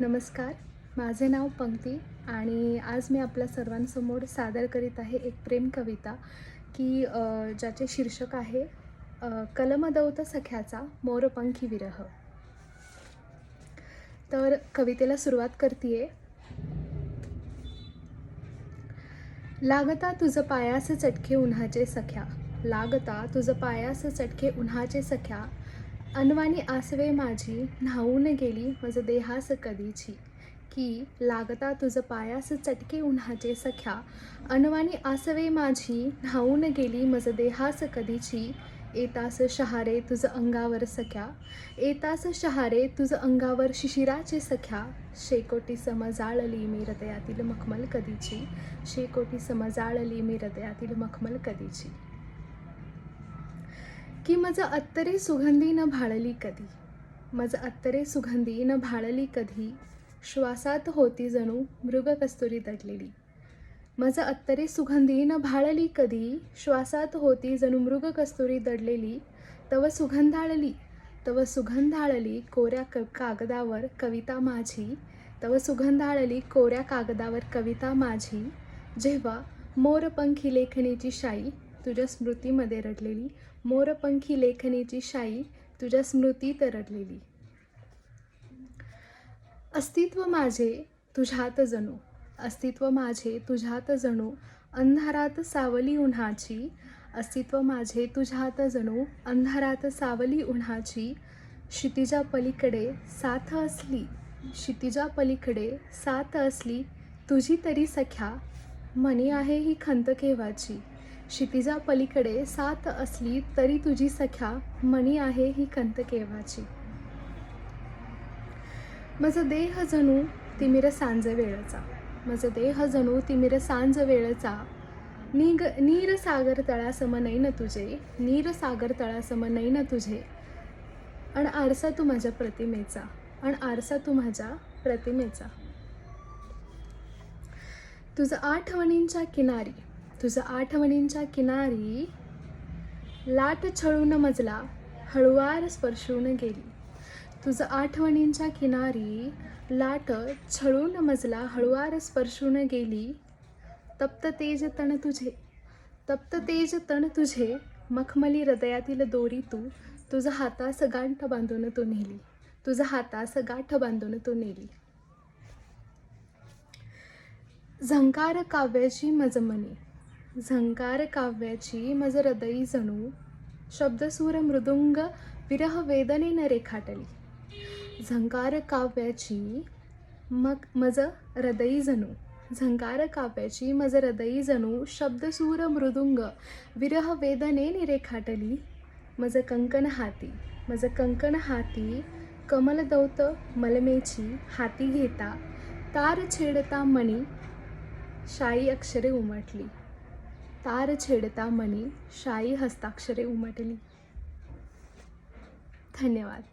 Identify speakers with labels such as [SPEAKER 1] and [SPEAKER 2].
[SPEAKER 1] नमस्कार. माझे नाव पंक्ती आणि आज मी आपल्या सर्वांसमोर सादर करीत आहे एक प्रेम कविता की ज्याचे शीर्षक आहे कलमदौत सख्याचा मोरपंखी विरह. तर कवितेला सुरुवात करते लागता तुझ पायास चटके उन्हाचे सख्या लागता तुझ पायास चटके उन्हाचे सख्या अनवाणी आसवे माझी न्हावून गेली मज देहास कधीची. की लागता तुझं पायास चटके उन्हाचे सख्या. अनवाणी आसवे माझी न्हावून गेली मज देहास कधीची. येतास शहारे तुझं अंगावर सख्या. येतास शहारे तुझं अंगावर शिशिराचे सख्या. शेकोटी समजाळली मी हृदयातील मखमल कधीची. शेकोटी समजाळली मी हृदयातील मखमल कधीची. की माझं अत्तरे सुगंधी न भाळली कधी? मज अत्तरे सुगंधी न भाळली कधी? श्वासात होती जणू मृग कस्तुरी दडलेली मज अत्तरे सुगंधी न भाळली कधी? श्वासात होती जणू मृग कस्तुरी दडलेली तव सुगंधाळली तव सुगंधाळली कोऱ्या क कागदावर कविता माझी. तव सुगंधाळली कोऱ्या कागदावर कविता माझी. जेव्हा मोरपंखी लेखणीची शाई तुझ्या स्मृतीमध्ये रडलेली. मोरपंखी लेखणीची शाई तुझ्या स्मृतीत रडलेली. अस्तित्व माझे तुझ्यात जणू. अस्तित्व माझे तुझ्यात जणू. अंधारात सावली उन्हाची. अस्तित्व माझे तुझ्यात जणू. अंधारात सावली उन्हाची. क्षितिजा पलीकडे साथ असली. क्षितिजा पलीकडे साथ असली. तुझी तरी सख्या. मनी आहे ही खंत केव्हाची? क्षितिजा पलीकडे साथ असली तरी तुझी सख्या मणी आहे ही खंत केव्हाची. मज देह जणू तिमिर सांज वेळचा. मज देह जणू तिमिर सांज वेळचा. निग नीर सागर तळासम नैन तुझे नीर सागर तळासम नैन तुझे. अण आरसा तू माझ्या प्रतिमेचा अण आरसा तू माझ्या प्रतिमेचा. तुझं आठवणींच्या किनारी तुझं आठवणींच्या किनारी लाट छळून मजला हळुवार स्पर्शून गेली. तुझं आठवणींच्या किनारी लाट छळून मजला हळुवार स्पर्शून गेली. तप्त तेज तण तुझे तप्त तेज तण तुझे मखमली हृदयातील दोरी तू तुझा हातास गांठ बांधून तू नेली. तुझा हातास गाठ बांधून तू नेली. झंकार काव्याची मजमनी. झंकार काव्याची मज हृदयी जणू शब्दसूर मृदुंग विरह वेदनेनं रेखाटली. झंकार काव्याची मग मज हृदयी जणू झंकार काव्याची मज हृदयी जणू शब्दसूर मृदुंग विरह वेदनेने रेखाटली. मज कंकण हाती मज कंकण हाती कमलदौत मलमेची हाती घेता तार छेडता मणी शाई अक्षरे उमटली. तार छेडता मनी शाई हस्ताक्षरे उमटली. धन्यवाद.